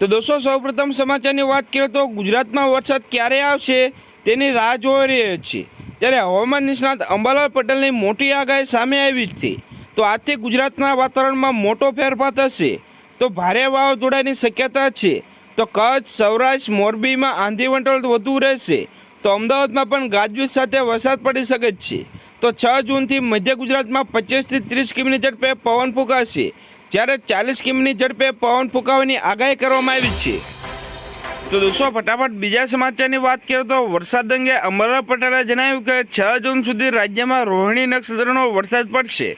તો દોસ્તો, સૌપ્રથમ સમાચારની વાત કરીએ તો ગુજરાતમાં વરસાદ ક્યારે આવશે તેની રાહ જોઈ રહી છે ત્યારે હવામાન નિષ્ણાત અંબાલાલ પટેલની મોટી આગાહી સામે આવી હતી. તો આજથી ગુજરાતના વાતાવરણમાં મોટો ફેરફાર થશે. તો ભારે વાવાઝોડાની શક્યતા છે. તો કચ્છ, સૌરાષ્ટ્ર, મોરબીમાં આંધી વંટોળ વધુ રહેશે. તો અમદાવાદમાં પણ ગાજવીજ સાથે વરસાદ પડી શકે છે. તો છ જૂનથી મધ્ય ગુજરાતમાં પચીસથી ત્રીસ કિમીની ઝડપે પવન ફૂંકાશે. જ્યારે ચાલીસ કિમીની ઝડપે પવન ફૂંકાવાની આગાહી કરવામાં આવી છે. તો દોસ્તો, ફટાફટ બીજા સમાચારની વાત કરીએ તો વરસાદ અંગે અમરલાલ પટેલે જણાવ્યું કે છ જૂન સુધી રાજ્યમાં રોહિણી નક્ષત્રનો વરસાદ પડશે.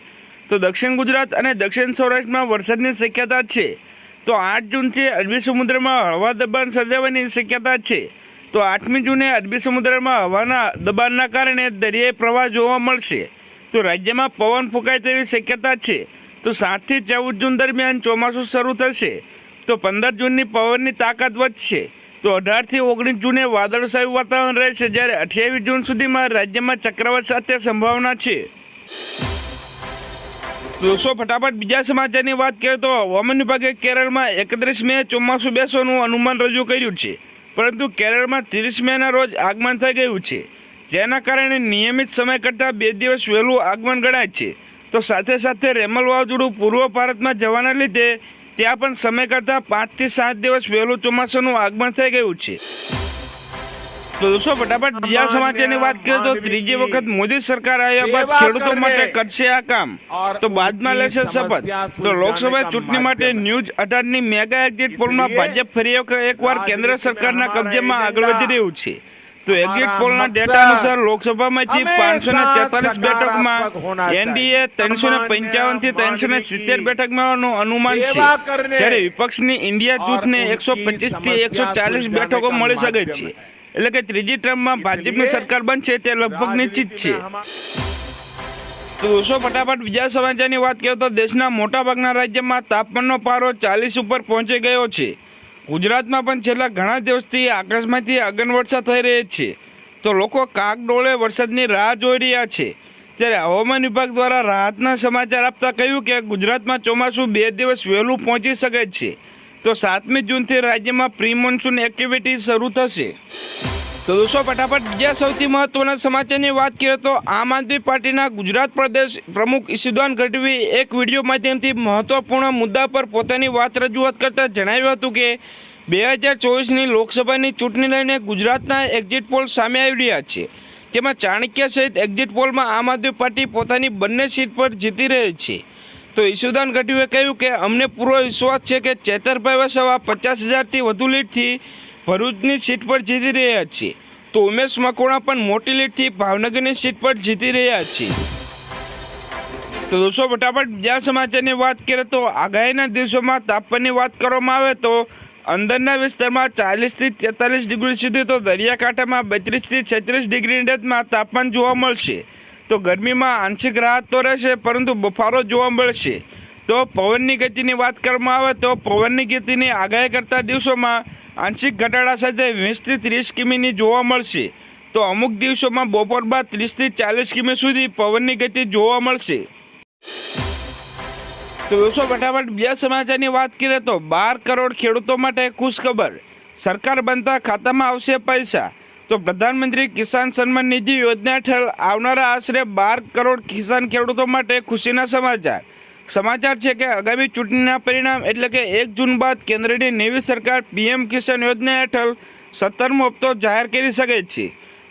તો દક્ષિણ ગુજરાત અને દક્ષિણ સૌરાષ્ટ્રમાં વરસાદની શક્યતા છે. તો આઠ જૂનથી અરબી સમુદ્રમાં હળવા દબાણ સર્જાવાની શક્યતા છે. તો આઠમી જૂને અરબી સમુદ્રમાં હવાના દબાણના કારણે દરિયાઈ પ્રવાહ જોવા મળશે. તો રાજ્યમાં પવન ફૂંકાય તેવી શક્યતા છે. તો સાતથી ચૌદ જૂન દરમિયાન ચોમાસું શરૂ થશે. તો પંદર જૂનની પવનની તાકાત વધશે. તો અઢારથી ઓગણીસ જૂને વાદળછાયું વાતાવરણ રહેશે, જ્યારે અઠ્યાવીસ જૂન સુધીમાં રાજ્યમાં ચક્રવાત સાથે સંભાવના છે. દોસ્તો, ફટાફટ બીજા સમાચારની વાત કરીએ તો હવામાન વિભાગે કેરળમાં એકત્રીસ મે ચોમાસું બેસવાનું અનુમાન રજૂ કર્યું છે. પરંતુ કેરળમાં ત્રીસ મેના રોજ આગમન થઈ ગયું છે. જેના કારણે નિયમિત સમય કરતાં બે દિવસ વહેલું આગમન ગણાય છે. તો સાથે સાથે રેમલ વાવાઝોડું પૂર્વ ભારતમાં જવાના લીધે ત્યાં પણ સમય કરતાં પાંચથી સાત દિવસ વહેલું ચોમાસાનું આગમન થઈ ગયું છે. તો દોસ્તો ફટાફટ બીજા સમાચારની વાત કરીએ તો ત્રીજી વખત મોદી સરકાર આવ્યા બાદ ખેડૂતો માટે કરશે આ કામ. તો બાદમાં લેશે શપથ. તો લોકસભા ચૂંટણી માટે ન્યૂઝ અઢારની મેગા એક્ઝિટ પોલમાં ભાજપ ફરી એક- એકવાર કેન્દ્ર સરકારના કબજેમાં આગળ વધી રહ્યું છે. તો એક્ઝિટ પોલના ડેટા અનુસાર લોકસભામાંથી પાંચસો ને તેતાલીસ બેઠકમાં એનડીએ ત્રણસો ને પંચાવનથી ત્રણસો ને સિત્તેર બેઠક મેળવવાનું અનુમાન છે. જ્યારે વિપક્ષની ઇન્ડિયા જૂથને એકસો પચીસથી એકસો ચાલીસ બેઠકો મળી શકે છે. એટલે કે ત્રીજી ટર્મમાં ભાજપની સરકાર બનશે તે લગભગ નિશ્ચિત છે. તો દોસ્તો ફટાફટ બીજા સમાચારની વાત કરીએ તો દેશના મોટાભાગના રાજ્યમાં તાપમાનનો પારો ચાલીસ ઉપર પહોંચી ગયો છે. ગુજરાતમાં પણ છેલ્લા ઘણા દિવસથી આકાશમાંથી અગન વર્ષા થઈ રહી છે. તો લોકો કાગડોળે વરસાદની રાહ જોઈ રહ્યા છે. ત્યારે હવામાન વિભાગ દ્વારા રાહતના સમાચાર આપતા કહ્યું કે ગુજરાતમાં ચોમાસું બે દિવસ વહેલું પહોંચી શકે છે. તો સાતમી જૂનથી રાજ્યમાં પ્રી મોન્સૂન એક્ટિવિટી શરૂ થશે. તો દોસ્તો, ફટાફટ બીજા સૌથી મહત્વના સમાચારની વાત કરીએ તો આમ આદમી પાર્ટીના ગુજરાત પ્રદેશ પ્રમુખ ઈશુદાન ગઢવી એક વીડિયો માધ્યમથી મહત્વપૂર્ણ મુદ્દા પર પોતાની વાત રજૂઆત કરતા જણાવ્યું હતું કે, બે હજાર ચોવીસની લોકસભાની ચૂંટણી લઈને ગુજરાતના એક્ઝિટ પોલ સામે આવી રહ્યા છે. તેમાં ચાણક્ય સહિત એક્ઝિટ પોલમાં આમ આદમી પાર્ટી પોતાની બંને સીટ પર જીતી રહી છે. તો ઈશુદાન ગઢવીએ કહ્યું કે, અમને પૂરો વિશ્વાસ છે કે ચેતરભાઈ વસાવા પચાસ હજારથી વધુ લીડથી ભરૂચની સીટ પર જીતી રહ્યા છે તો ઉમેશ મકોણા પણ મોટી લીડથી ભાવનગરની સીટ પર જીતી રહ્યા છે તો દોસ્તો, ફટાફટ બીજા સમાચારની વાત કરીએ તો આગાહીના દિવસોમાં તાપમાનની વાત કરવામાં આવે તો અંદરના વિસ્તારમાં ચાલીસથી તેતાલીસ ડિગ્રી સુધી તો દરિયાકાંઠામાં બત્રીસથી છત્રીસ ડિગ્રી ડેથમાં તાપમાન જોવા મળશે. તો ગરમીમાં આંશિક રાહત તો રહેશે, પરંતુ બફારો જોવા મળશે. તો પવનની ગતિની વાત કરવામાં આવે તો પવનની ગતિની આગાહી કરતા દિવસોમાં આંશિક ઘટાડા સાથે વીસથી ત્રીસ કિમીની જોવા મળશે. તો અમુક દિવસોમાં બપોર બાદ ત્રીસથી ચાલીસ કિમી સુધી પવનની ગતિ જોવા મળશે. તો દોસ્તો ફટાફટ બીજા સમાચારની વાત કરીએ તો બાર કરોડ ખેડૂતો માટે ખુશખબર. સરકાર બનતા ખાતામાં આવશે પૈસા. તો પ્રધાનમંત્રી કિસાન સન્માન નિધિ યોજના હેઠળ આવનારા આશરે બાર કરોડ કિસાન ખેડૂતો માટે ખુશીના સમાચાર. સમાચાર છે કે આગામી ચૂંટણીના પરિણામ એટલે કે એક જૂન બાદ કેન્દ્રની નવી સરકાર પીએમ કિસાન યોજના હેઠળ સત્તરમો હપ્તો જાહેર કરી શકે છે.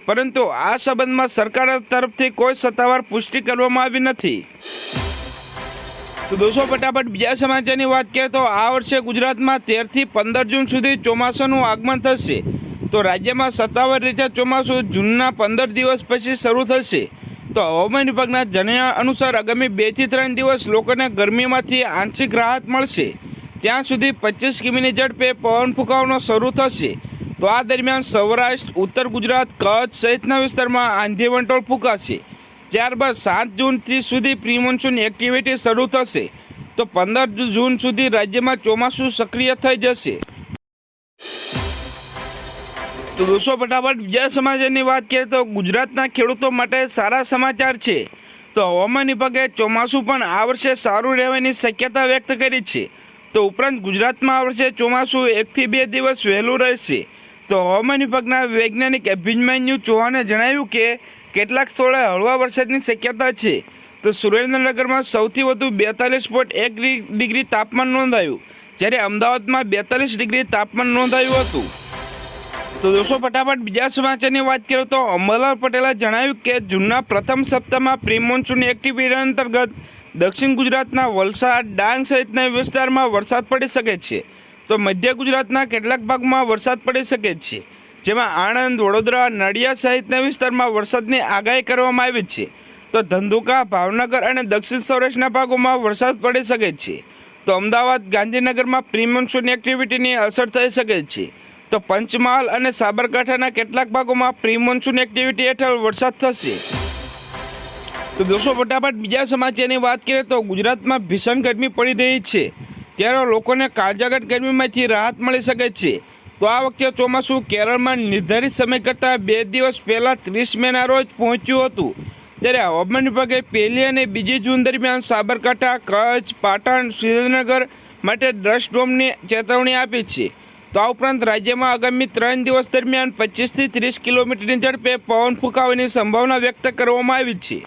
પરંતુ આ સંબંધમાં સરકાર તરફથી કોઈ સત્તાવાર પુષ્ટિ કરવામાં આવી નથી. તો દોસ્તો, ફટાફટ બીજા સમાચારની વાત કરીએ તો આ વર્ષે ગુજરાતમાં તેરથી પંદર જૂન સુધી ચોમાસાનું આગમન થશે. તો રાજ્યમાં સત્તાવાર રીતે ચોમાસું જૂનના પંદર દિવસ પછી શરૂ થશે. તો હવામાન વિભાગના જણાવ્યા અનુસાર આગામી બેથી ત્રણ દિવસ લોકોને ગરમીમાંથી આંશિક રાહત મળશે. ત્યાં સુધી પચીસ કિમીની ઝડપે પવન ફૂંકાવાનો શરૂ થશે. તો આ દરમિયાન સૌરાષ્ટ્ર, ઉત્તર ગુજરાત, કચ્છ સહિતના વિસ્તારમાં આંધી વંટોળ ફૂંકાશે. ત્યારબાદ સાત જૂનથી સુધી પ્રી મોન્સૂન એક્ટિવિટી શરૂ થશે. તો પંદર જૂન સુધી રાજ્યમાં ચોમાસું સક્રિય થઈ જશે. તો દોસ્તો ફટાફટ બીજા સમાચારની વાત કરીએ તો ગુજરાતના ખેડૂતો માટે સારા સમાચાર છે. તો હવામાન વિભાગે ચોમાસું પણ આ વર્ષે સારું રહેવાની શક્યતા વ્યક્ત કરી છે. તો ઉપરાંત ગુજરાતમાં આ વર્ષે ચોમાસું એકથી બે દિવસ વહેલું રહેશે. તો હવામાન વિભાગના વૈજ્ઞાનિક અભિમન્યુ ચૌહાણે જણાવ્યું કે કેટલાક સ્થળે હળવા વરસાદની શક્યતા છે. તો સુરેન્દ્રનગરમાં સૌથી વધુ બેતાલીસ પોઈન્ટ એક ડિગ્રી તાપમાન નોંધાયું. જ્યારે અમદાવાદમાં બેતાલીસ ડિગ્રી તાપમાન નોંધાયું હતું. તો દોસ્તો, ફટાફટ બીજા સમાચારની વાત કરીએ તો અંબાલાલ પટેલે જણાવ્યું કે જૂનના પ્રથમ સપ્તાહમાં પ્રી મોન્સૂન એક્ટિવિટી અંતર્ગત દક્ષિણ ગુજરાતના વલસાડ, ડાંગ સહિતના વિસ્તારમાં વરસાદ પડી શકે છે. તો મધ્ય ગુજરાતના કેટલાક ભાગમાં વરસાદ પડી શકે છે. જેમાં આણંદ, વડોદરા નડિયા સહિતના વિસ્તારમાં વરસાદની આગાહી કરવામાં આવી છે. તો ધંધુકા, ભાવનગર અને દક્ષિણ સૌરાષ્ટ્રના ભાગોમાં વરસાદ પડી શકે છે. તો અમદાવાદ, ગાંધીનગરમાં પ્રી મોન્સૂન એક્ટિવિટીની અસર થઈ શકે છે. તો પંચમહાલ અને સાબરકાંઠાના કેટલાક ભાગોમાં પ્રી મોન્સૂન એક્ટિવિટી હેઠળ વરસાદ થશે. તો દોસ્તો, ફટાફટ બીજા સમાચારની વાત કરીએ તો ગુજરાતમાં ભીષણ ગરમી પડી રહી છે. ત્યારે લોકોને કાળજાગટ ગરમીમાંથી રાહત મળી શકે છે. તો આ વખતે ચોમાસું કેરળમાં નિર્ધારિત સમય કરતાં બે દિવસ પહેલાં ત્રીસ મેના રોજ પહોંચ્યું હતું. ત્યારે હવામાન વિભાગે પહેલી અને બીજી જૂન દરમિયાન સાબરકાંઠા, કચ્છ, પાટણ, સુરેન્દ્રનગર માટે ડ્રસ્ટોમની ચેતવણી આપી છે. તો આ ઉપરાંત રાજ્યમાં આગામી ત્રણ દિવસ દરમિયાન પચીસથી ત્રીસ કિલોમીટરની ઝડપે પવન ફૂંકાવાની સંભાવના વ્યક્ત કરવામાં આવી છે.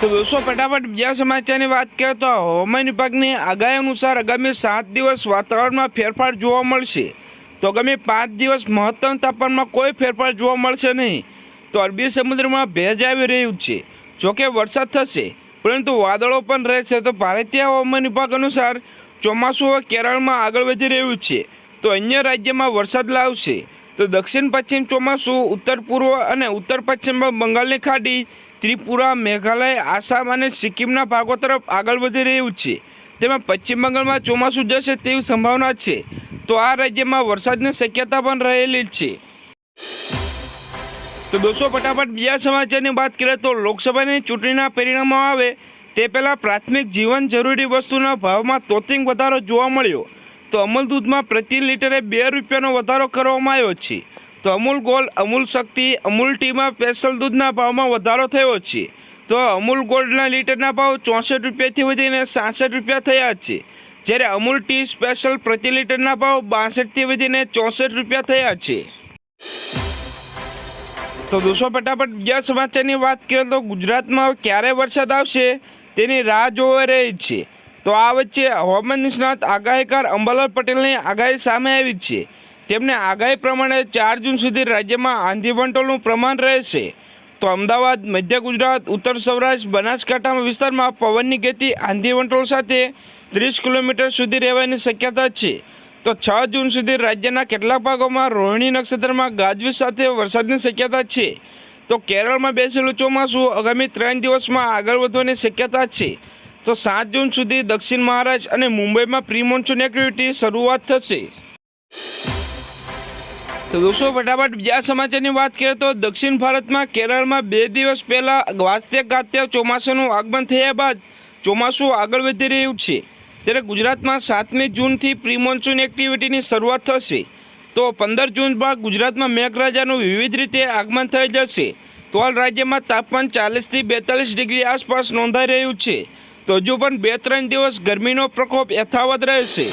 તો દોસ્તો, ફટાફટ બીજા સમાચારની વાત કરીએ તો હવામાન વિભાગની આગાહી અનુસાર આગામી સાત દિવસ વાતાવરણમાં ફેરફાર જોવા મળશે. તો આગામી પાંચ દિવસ મહત્તમ તાપમાનમાં કોઈ ફેરફાર જોવા મળશે નહીં. તો અરબી સમુદ્રમાં ભેજ આવી રહ્યું છે. જોકે વરસાદ થશે, પરંતુ વાદળો પણ રહેશે. તો ભારતીય હવામાન વિભાગ અનુસાર ચોમાસું હવે કેરળમાં આગળ વધી રહ્યું છે. તો અન્ય રાજ્યમાં વરસાદ લાવશે. તો દક્ષિણ પશ્ચિમ ચોમાસું, ઉત્તર પૂર્વ અને ઉત્તર પશ્ચિમમાં બંગાળની ખાડી, ત્રિપુરા, મેઘાલય, આસામ અને સિક્કિમના ભાગો તરફ આગળ વધી રહ્યું છે. તેમાં પશ્ચિમ બંગાળમાં ચોમાસું જશે તેવી સંભાવના છે. તો આ રાજ્યમાં વરસાદની શક્યતા પણ રહેલી છે. તો દોસ્તો, ફટાફટ બીજા સમાચારની વાત કરીએ તો લોકસભાની ચૂંટણીના પરિણામો આવે. તે પહેલાં પ્રાથમિક જીવન જરૂરી વસ્તુના ભાવમાં તોતિંગ વધારો જોવા મળ્યો. તો અમૂલ દૂધમાં પ્રતિ લીટરે બે રૂપિયાનો વધારો કરવામાં આવ્યો છે. તો અમૂલ ગોલ્ડ, અમૂલ શક્તિ, અમૂલ ટીમાં સ્પેશિયલ દૂધના ભાવમાં વધારો થયો છે. તો અમૂલ ગોલ્ડના લીટરના ભાવ ચોસઠ રૂપિયાથી વધીને સાસઠ રૂપિયા થયા છે. જ્યારે અમૂલ ટી સ્પેશિયલ પ્રતિ લીટરના ભાવ બાસઠથી વધીને ચોસઠ રૂપિયા થયા છે. તો દોસ્તો, ફટાફટ બીજા સમાચારની વાત કરીએ તો ગુજરાતમાં ક્યારે વરસાદ આવશે? તેની રાહ જોવા રહી છે. તો આ વચ્ચે હવામાન નિષ્ણાત આગાહીકાર અંબાલાલ પટેલની આગાહી સામે આવી છે. તેમને આગાહી પ્રમાણે ચાર જૂન સુધી રાજ્યમાં આંધી વંટોળનું પ્રમાણ રહેશે. તો અમદાવાદ, મધ્ય ગુજરાત, ઉત્તર સૌરાષ્ટ્ર બનાસકાંઠા વિસ્તારમાં પવનની ગતિ આંધી વંટોળ સાથે ત્રીસ કિલોમીટર સુધી રહેવાની શક્યતા છે. તો છ જૂન સુધી રાજ્યના કેટલાક ભાગોમાં રોહિણી નક્ષત્રમાં ગાજવીજ સાથે વરસાદની શક્યતા છે. તો કેરળમાં બેસેલું ચોમાસું આગામી ત્રણ દિવસમાં આગળ વધવાની શક્યતા છે. તો સાત જૂન સુધી દક્ષિણ મહારાષ્ટ્ર અને મુંબઈમાં પ્રી મોન્સૂન એક્ટિવિટી શરૂઆત થશે. તો દોસ્તો, ફટાફટ બીજા સમાચારની વાત કરીએ તો દક્ષિણ ભારતમાં કેરળમાં બે દિવસ પહેલાં વાત્ય ગાત્ય ચોમાસાનું આગમન થયા બાદ ચોમાસું આગળ વધી રહ્યું છે. ત્યારે ગુજરાતમાં સાતમી જૂનથી પ્રી મોન્સૂન એક્ટિવિટીની શરૂઆત થશે. તો પંદર જૂન બાદ ગુજરાતમાં મેઘરાજાનું વિવિધ રીતે આગમન થઈ જશે. તો હાલ રાજ્યમાં તાપમાન ચાલીસથી બેતાલીસ ડિગ્રી આસપાસ નોંધાઈ રહ્યું છે. તો હજુ પણ બે ત્રણ દિવસ ગરમીનો પ્રકોપ યથાવત રહેશે.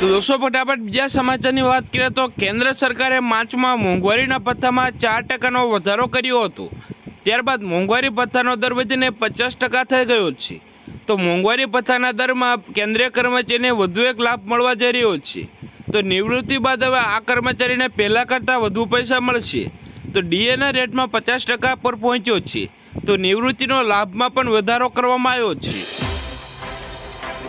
તો દોસ્તો, ફટાફટ બીજા સમાચારની વાત કરીએ તો કેન્દ્ર સરકારે માર્ચમાં મોંઘવારીના પથ્થામાં ચાર ટકાનો વધારો કર્યો હતો. ત્યારબાદ મોંઘવારી પથ્થાનો દર વધીને પચાસ ટકા થઈ ગયો છે. તો મોંઘવારી પથ્થાના દરમાં કેન્દ્રીય કર્મચારીને વધુ એક લાભ મળવા જઈ રહ્યો છે. તો નિવૃત્તિ બાદ હવે આ કર્મચારીને પહેલાં કરતાં વધુ પૈસા મળશે. તો ડીએના રેટમાં પચાસ ટકા પર પહોંચ્યો છે. તો નિવૃત્તિનો લાભમાં પણ વધારો કરવામાં આવ્યો છે.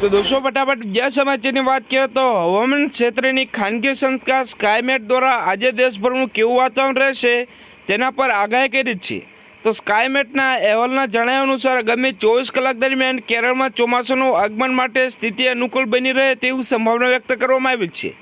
તો દોસ્તો, ફટાફટ બીજા સમાચારની વાત કરીએ તો હવામાન ક્ષેત્રની ખાનગી સંસ્થા સ્કાયમેટ દ્વારા આજે દેશભરનું કેવું વાતાવરણ રહેશે તેના પર આગાહી કરી છે. તો સ્કાયમેટના અહેવાલના જણાવ્યા અનુસાર ગમે ચોવીસ કલાક દરમિયાન કેરળમાં ચોમાસાનું આગમન માટે સ્થિતિ અનુકૂળ બની રહે તેવી સંભાવના વ્યક્ત કરવામાં આવી છે.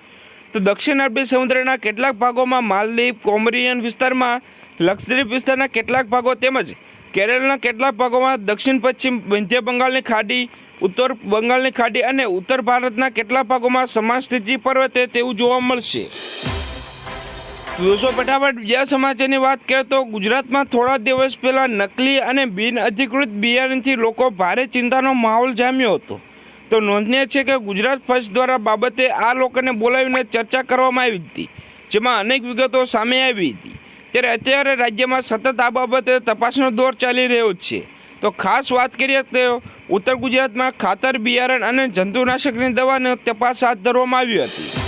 તો દક્ષિણ અરબી સમુદ્રના કેટલાક ભાગોમાં માલદીવ કોમરિયન વિસ્તારમાં લક્ષદ્વીપ વિસ્તારના કેટલાક ભાગો તેમજ કેરળના કેટલાક ભાગોમાં દક્ષિણ પશ્ચિમ મધ્ય બંગાળની ખાડી, ઉત્તર બંગાળની ખાડી અને ઉત્તર ભારતના કેટલાક ભાગોમાં સમાન સ્થિતિ પર્વતે તેવું જોવા મળશે. દોસ્તો, ફટાફટ બીજા સમાચારની વાત કરીએ તો ગુજરાતમાં થોડા દિવસ પહેલાં નકલી અને બિનઅધિકૃત બિયારણથી લોકો ભારે ચિંતાનો માહોલ જામ્યો હતો. તો નોંધનીય છે કે ગુજરાત ફર્સ્ટ દ્વારા બાબતે આ લોકોને બોલાવીને ચર્ચા કરવામાં આવી હતી, જેમાં અનેક વિગતો સામે આવી હતી. ત્યારે અત્યારે રાજ્યમાં સતત આ બાબતે તપાસનો દોર ચાલી રહ્યો છે. તો ખાસ વાત કરીએ તો ઉત્તર ગુજરાતમાં ખાતર બિયારણ અને જંતુનાશકની દવાને તપાસ હાથ ધરવામાં આવી હતી.